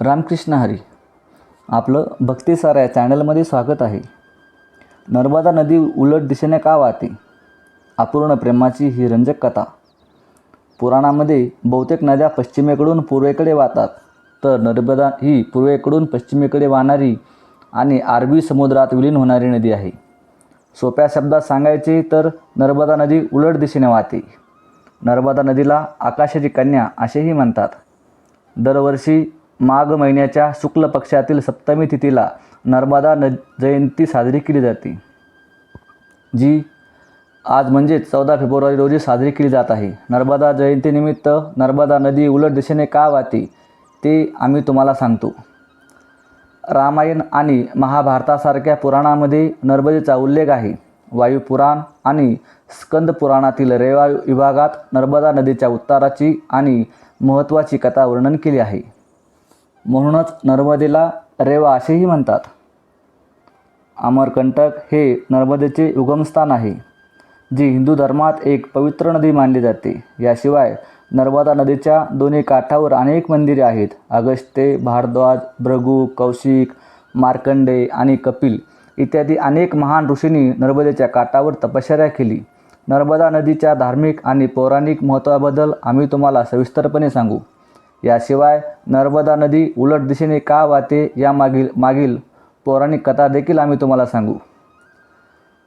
रामकृष्ण हरी. आपलं भक्तीसार या चॅनलमध्ये स्वागत आहे. नर्मदा नदी उलट दिशेने का वाहते? अपूर्ण प्रेमाची ही रंजक कथा. पुराणामध्ये बहुतेक नद्या पश्चिमेकडून पूर्वेकडे वाहतात तर नर्मदा ही पूर्वेकडून पश्चिमेकडे वाहणारी आणि अरबी समुद्रात विलीन होणारी नदी आहे. सोप्या शब्दात सांगायचे तर नर्मदा नदी उलट दिशेने वाहते. नर्मदा नदीला आकाशाची कन्या असेही म्हणतात. दरवर्षी माघ महिन्याच्या शुक्ल पक्षातील सप्तमी तिथीला नर्मदा न जयंती साजरी केली जाते. जी आज म्हणजेच चौदा फेब्रुवारी रोजी साजरी केली जात आहे. नर्मदा जयंतीनिमित्त नर्मदा नदी उलट दिशेने का वाहते ते आम्ही तुम्हाला सांगतो. रामायण आणि महाभारतासारख्या पुराणामध्ये नर्मदेचा उल्लेख आहे. वायुपुराण आणि स्कंद पुराणातील रेवा विभागात नर्मदा नदीच्या उत्ताराची आणि महत्त्वाची कथा वर्णन केली आहे. म्हणूनच नर्मदेला रेवा असेही म्हणतात. अमरकंटक हे नर्मदेचे उगमस्थान आहे जी हिंदू धर्मात एक पवित्र नदी मानली जाते. याशिवाय नर्मदा नदीच्या दोन्ही काठावर अनेक मंदिरे आहेत. अगस्त्य भारद्वाज भृगू कौशिक मार्कंडे आणि कपिल इत्यादी अनेक महान ऋषींनी नर्मदेच्या काठावर तपश्चर्या केली. नर्मदा नदीच्या धार्मिक आणि पौराणिक महत्त्वाबद्दल आम्ही तुम्हाला सविस्तरपणे सांगू. याशिवाय नर्मदा नदी उलट दिशेने का वाहते यामागील मागील पौराणिक कथा देखील आम्ही तुम्हाला सांगू.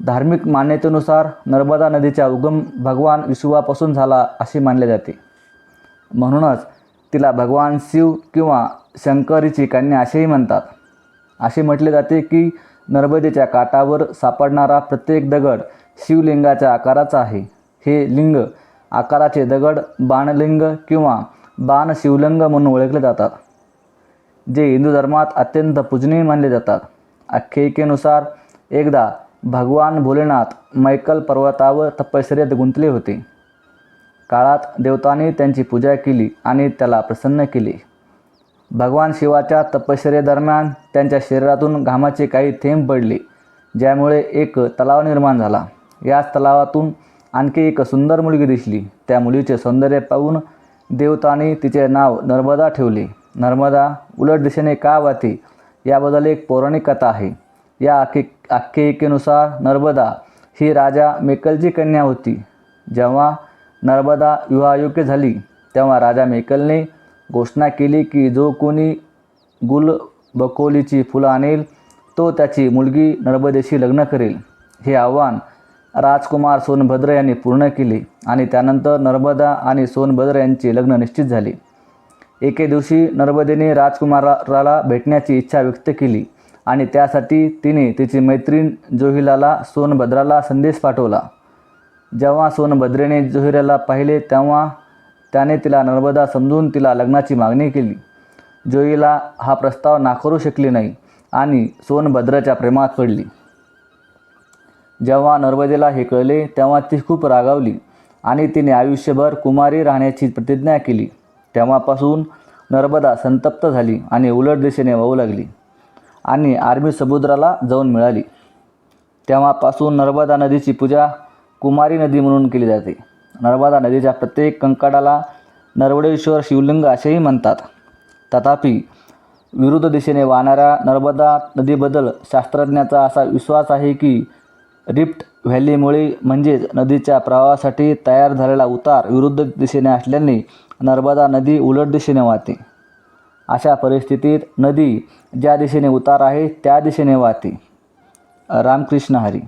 धार्मिक मान्यतेनुसार नर्मदा नदीचा उगम भगवान विष्णुवापासून झाला असे मानले जाते. म्हणूनच तिला भगवान शिव किंवा शंकरीची कन्या असेही म्हणतात. असे म्हटले जाते की नर्मदेच्या काठावर सापडणारा प्रत्येक दगड शिवलिंगाच्या आकाराचा आहे. हे लिंग आकाराचे दगड बाणलिंग किंवा बाण शिवलिंग म्हणून ओळखले जातात जे हिंदू धर्मात अत्यंत पूजनीय मानले जातात. आख्यायिकेनुसार एकदा भगवान भोलेनाथ मैकल पर्वतावर तपश्चर्यात गुंतले होते. काळात देवतांनी त्यांची पूजा केली आणि त्याला प्रसन्न केले. भगवान शिवाच्या तपश्चर्येदरम्यान त्यांच्या शरीरातून घामाचे काही थेंब पडले ज्यामुळे एक तलाव निर्माण झाला. याच तलावातून आणखी एक सुंदर मुलगी दिसली. त्या मुलीचे सौंदर्य पाहून देवतांनी तिचे नाव नर्मदा ठेवले. नर्मदा उलट दिशेने का वाहते? याबद्दल एक पौराणिक कथा आहे. या आख्य आख्यायिकेनुसार नर्मदा ही राजा मेकलची कन्या होती. जेव्हा नर्मदा विवाहयोग्य झाली तेव्हा राजा मेकलने घोषणा केली की जो कोणी गुल बकोलीची फुलं आणेल तो त्याची मुलगी नर्मदेशी लग्न करेल. हे आव्हान राजकुमार सोनभद्र यांनी पूर्ण केले आणि त्यानंतर नर्मदा आणि सोनभद्र यांचे लग्न निश्चित झाले. एके दिवशी नर्मदेने राजकुमाराला भेटण्याची इच्छा व्यक्त केली आणि त्यासाठी तिने तिची मैत्रीण जोहिलाला सोनभद्राला संदेश पाठवला. जेव्हा सोनभद्रेने जोहिराला पाहिले तेव्हा त्याने तिला नर्मदा समजून तिला लग्नाची मागणी केली. जोईला हा प्रस्ताव नाकारू शकली नाही आणि सोनभद्राच्या प्रेमात पडली. जेव्हा नर्मदेला हे कळले तेव्हा ती खूप रागावली आणि तिने आयुष्यभर कुमारी राहण्याची प्रतिज्ञा केली. तेव्हापासून नर्मदा संतप्त झाली आणि उलट दिशेने वाहू लागली आणि आर्मी समुद्राला जाऊन मिळाली. तेव्हापासून नर्मदा नदीची पूजा कुमारी नदी म्हणून केली जाते. नर्मदा नदीच्या प्रत्येक कंकडाला नर्मडेश्वर शिवलिंग असेही म्हणतात. तथापि विरुद्ध दिशेने वाहणाऱ्या नर्मदा नदीबद्दल शास्त्रज्ञाचा असा विश्वास आहे की रिफ्ट व्हॅलीमुळे म्हणजेच नदीच्या प्रवाहासाठी तयार झालेला उतार विरुद्ध दिशेने असल्याने नर्मदा नदी उलट दिशेने वाहते. अशा परिस्थितीत नदी ज्या दिशेने उतार आहे त्या दिशेने वाहते. रामकृष्ण हरी.